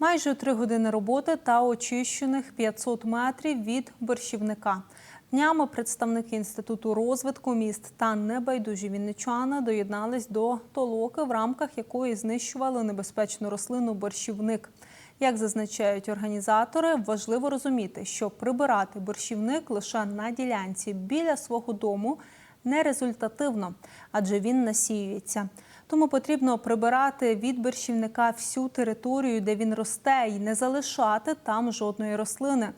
Майже три години роботи та очищених 500 метрів від борщівника. Днями представники інституту розвитку міст та небайдужі вінничани доєднались до толоки, в рамках якої знищували небезпечну рослину борщівник. Як зазначають організатори, важливо розуміти, що прибирати борщівник лише на ділянці біля свого дому нерезультативно, адже він насіюється. Тому потрібно прибирати від борщівника всю територію, де він росте, і не залишати там жодної рослини.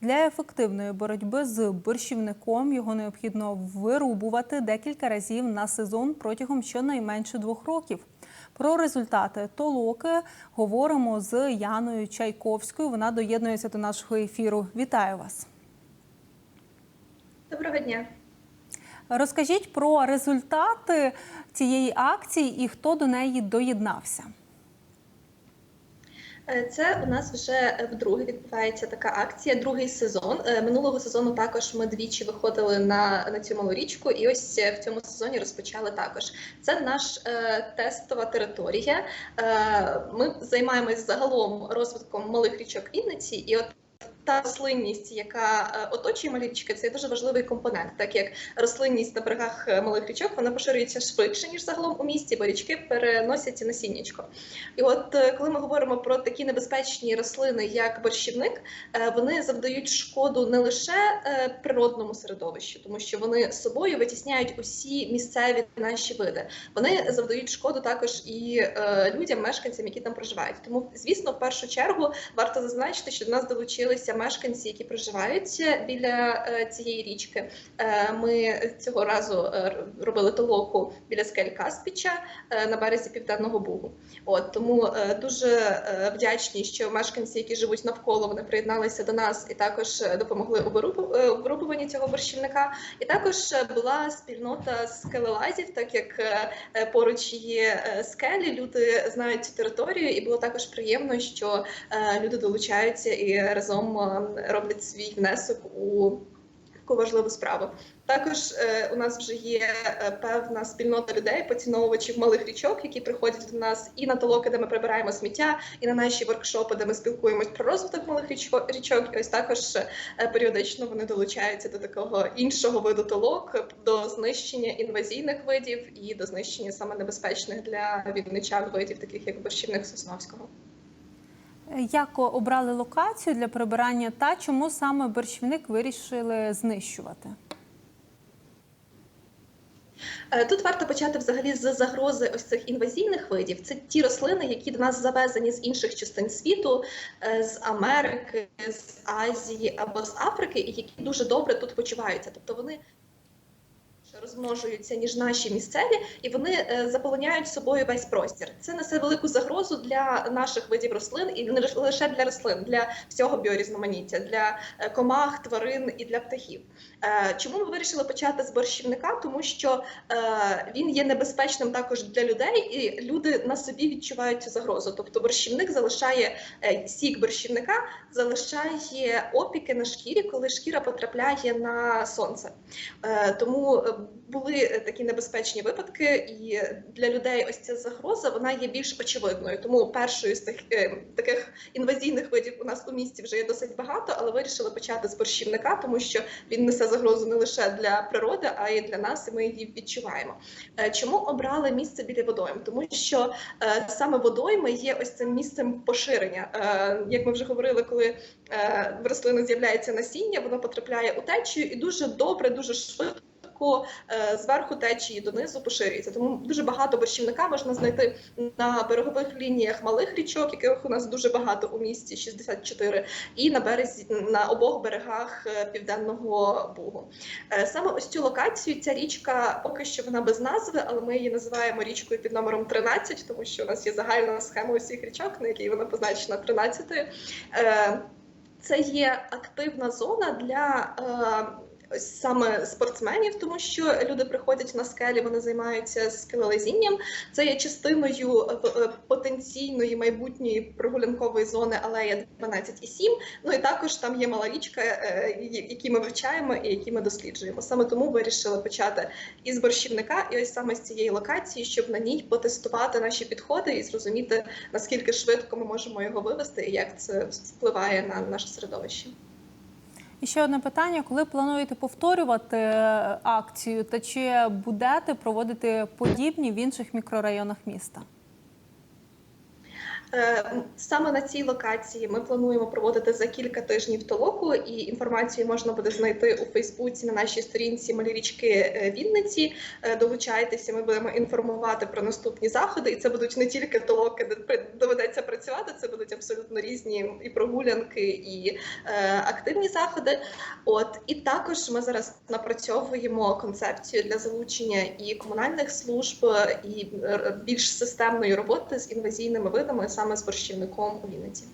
Для ефективної боротьби з борщівником його необхідно вирубувати декілька разів на сезон протягом щонайменше двох років. Про результати толоки говоримо з Яною Чайковською. Вона доєднується до нашого ефіру. Вітаю вас! Доброго дня. Розкажіть про результати цієї акції і хто до неї доєднався. Е, Це у нас вже вдруге відбувається така акція, другий сезон. Е, Минулого сезону також ми двічі виходили на, на цю малу річку, і ось е, в цьому сезоні розпочали також. Це наш е, тестова територія. Е, ми займаємось загалом розвитком малих річок Вінниці, і от. Та рослинність, яка е, оточує малі річки, це дуже важливий компонент, так як рослинність на берегах е, малих річок вона поширюється швидше ніж загалом у місті, бо річки переносять насіннячко. І от е, коли ми говоримо про такі небезпечні рослини, як борщівник, вони завдають шкоду не лише природному середовищу, тому що вони з собою витісняють усі місцеві наші види. Вони завдають шкоду також і людям, мешканцям, які там проживають. Тому, звісно, в першу чергу варто зазначити, що до нас долучилися мешканці, які проживають біля е, цієї річки. Е, Ми цього разу е, робили толоку біля скель Каспіча е, на березі Південного Бугу. От тому е, дуже е, вдячні, що мешканці, які живуть навколо, вони приєдналися до нас і також е, допомогли у вирубу- е, у вирубуванні цього борщівника. І також е, була спільнота скелелазів, так як е, е, поруч є е, скелі, люди знають цю територію, і було також приємно, що е, люди долучаються і разом е, роблять свій внесок у таку важливу справу. Також е, у нас вже є е, певна спільнота людей, поціновувачів малих річок, які приходять до нас і на толоки, де ми прибираємо сміття, і на наші воркшопи, де ми спілкуємось про розвиток малих річок. І ось також е, періодично вони долучаються до такого іншого виду толок, до знищення інвазійних видів і до знищення саме небезпечних для вінничан видів, таких як борщівник Сосновського. Як обрали локацію для прибирання та чому саме борщівник вирішили знищувати? Е, Тут варто почати взагалі з загрози ось цих інвазійних видів. Це ті рослини, які до нас завезені з інших частин світу, е, з Америки, з Азії або з Африки, і які дуже добре тут почуваються. Тобто вони розмножуються ніж наші місцеві, і вони е, заполоняють собою весь простір. Це несе велику загрозу для наших видів рослин і не лише для рослин, для всього біорізноманіття, для е, комах, тварин і для птахів. Е, Чому ми вирішили почати з борщівника? Тому що він є небезпечним також для людей, і люди на собі відчувають цю загрозу. Тобто борщівник залишає сік борщівника, залишає опіки на шкірі, коли шкіра потрапляє на сонце. Тому були е, такі небезпечні випадки, і для людей ось ця загроза вона є більш очевидною. Тому першою з тих е, таких інвазійних видів у нас у місті вже є досить багато, але вирішили почати з борщівника, тому що він несе загрозу не лише для природи, а й для нас, і ми її відчуваємо. Е, Чому обрали місце біля водойм? Тому що саме водойми є ось цим місцем поширення. Як ми вже говорили, коли в рослини з'являється насіння, воно потрапляє у течію і дуже добре, дуже швидко. Е, Зверху течії донизу поширюється, тому дуже багато борщівника можна знайти на берегових лініях малих річок, яких у нас дуже багато у місті 64, і на березі на обох берегах е, південного бугу. Е, Саме ось цю локацію ця річка поки що вона без назви, але ми її називаємо річкою під номером 13, тому що у нас є загальна схема усіх річок, на якій вона позначена 13. Е, Це є активна зона для. Саме спортсменів, тому що люди приходять на скелі, вони займаються скелелазінням. Це є частиною е, е, потенційної майбутньої прогулянкової зони алея 12 і 7. Ну і також там є мала річка, е, які ми вивчаємо і які ми досліджуємо. Саме тому вирішили почати із борщівника, і ось саме з цієї локації, щоб на ній потестувати наші підходи і зрозуміти наскільки швидко ми можемо його вивести і як це впливає на наше середовище. І ще одне питання: коли плануєте повторювати е, акцію, та чи будете проводити подібні в інших мікрорайонах міста? Е, Саме на цій локації ми плануємо проводити за кілька тижнів толоку, і інформацію можна буде знайти у Фейсбуці на нашій сторінці Малі річки е, Вінниці. Е, Долучайтеся, ми будемо інформувати про наступні заходи. І це будуть не тільки толоки, де доведеться працювати. Це будуть абсолютно різні і прогулянки, і е, активні заходи. От і також ми зараз напрацьовуємо концепцію для залучення і комунальних служб, і більш системної роботи з інвазійними видами, саме з борщівником у Вінниці.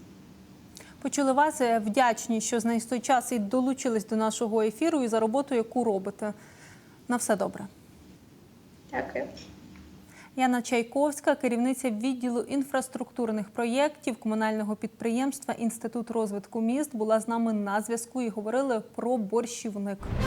Почули вас е, вдячні, що знайшли час і долучились до нашого ефіру і за роботу, яку робите. На все добре. Дякую. Яна Чайковська, керівниця відділу інфраструктурних проєктів комунального підприємства Інститут розвитку міст, була з нами на зв'язку і говорили про борщівник.